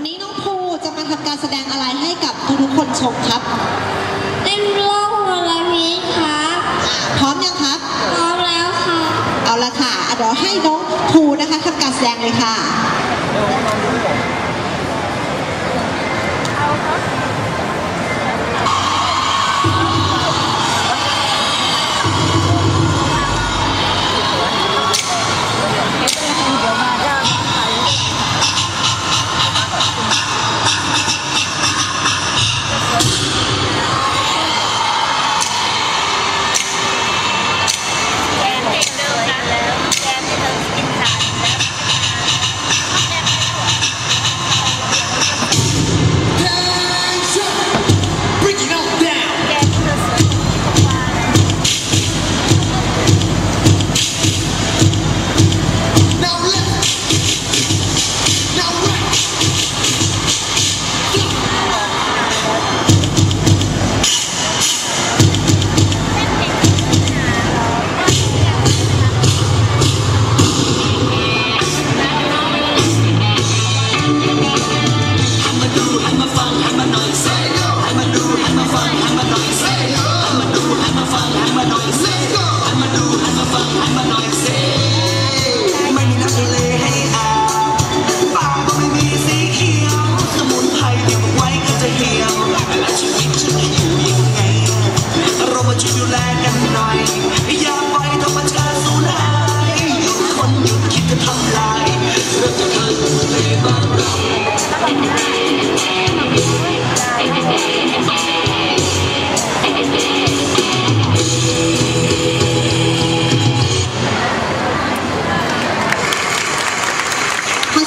วันนี้น้องภูจะมาทำการแสดงอะไรให้กับทุกๆคนชมครับ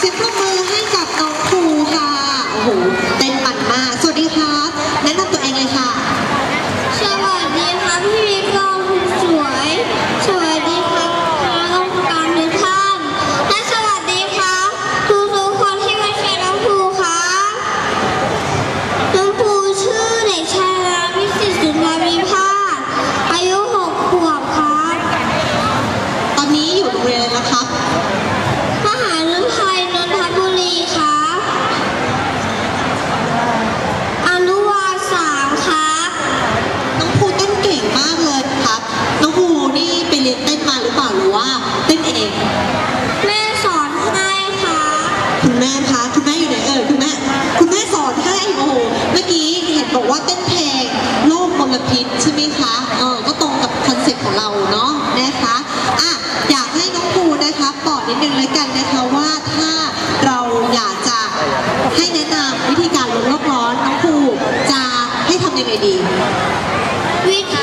Music from นิดนึงเลยกันนะคะว่าถ้าเราอยากจะให้แนะนำวิธีการลดโลกร้อนน้องครูจะให้ทำยังไงดี วิธี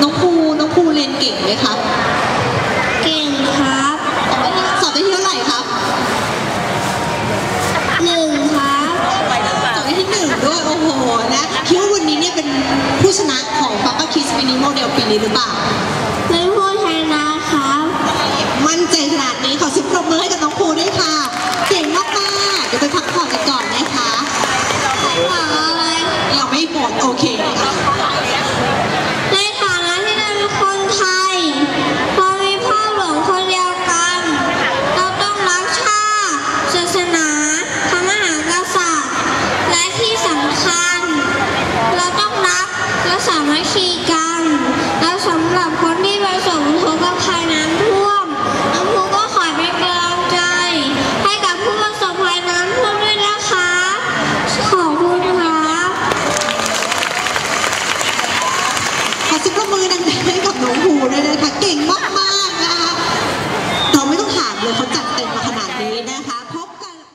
น้องภูน้องภูเรียนเก่งไหมครับ เก่งครับ สอบได้ที่เท่าไหร่ครับหนึ่งครับสอบได้ที่หนึ่งด้วย โอ้โห นะ คิดว่าวันนี้เนี่ยเป็นผู้ชนะของป๊าป้าคิสมินิโมเดลปีนี้หรือเปล่า เป็นผู้ชนะครับ มั่นใจขนาดนี้ขอเสิบปรบมือให้กับน้องภูด้วยค่ะ เก่งมากๆเดี๋ยวไปพักผ่อนกันก่อนนะคะ เสียงปรบมือดังๆให้กับน้องภูด้วยนะ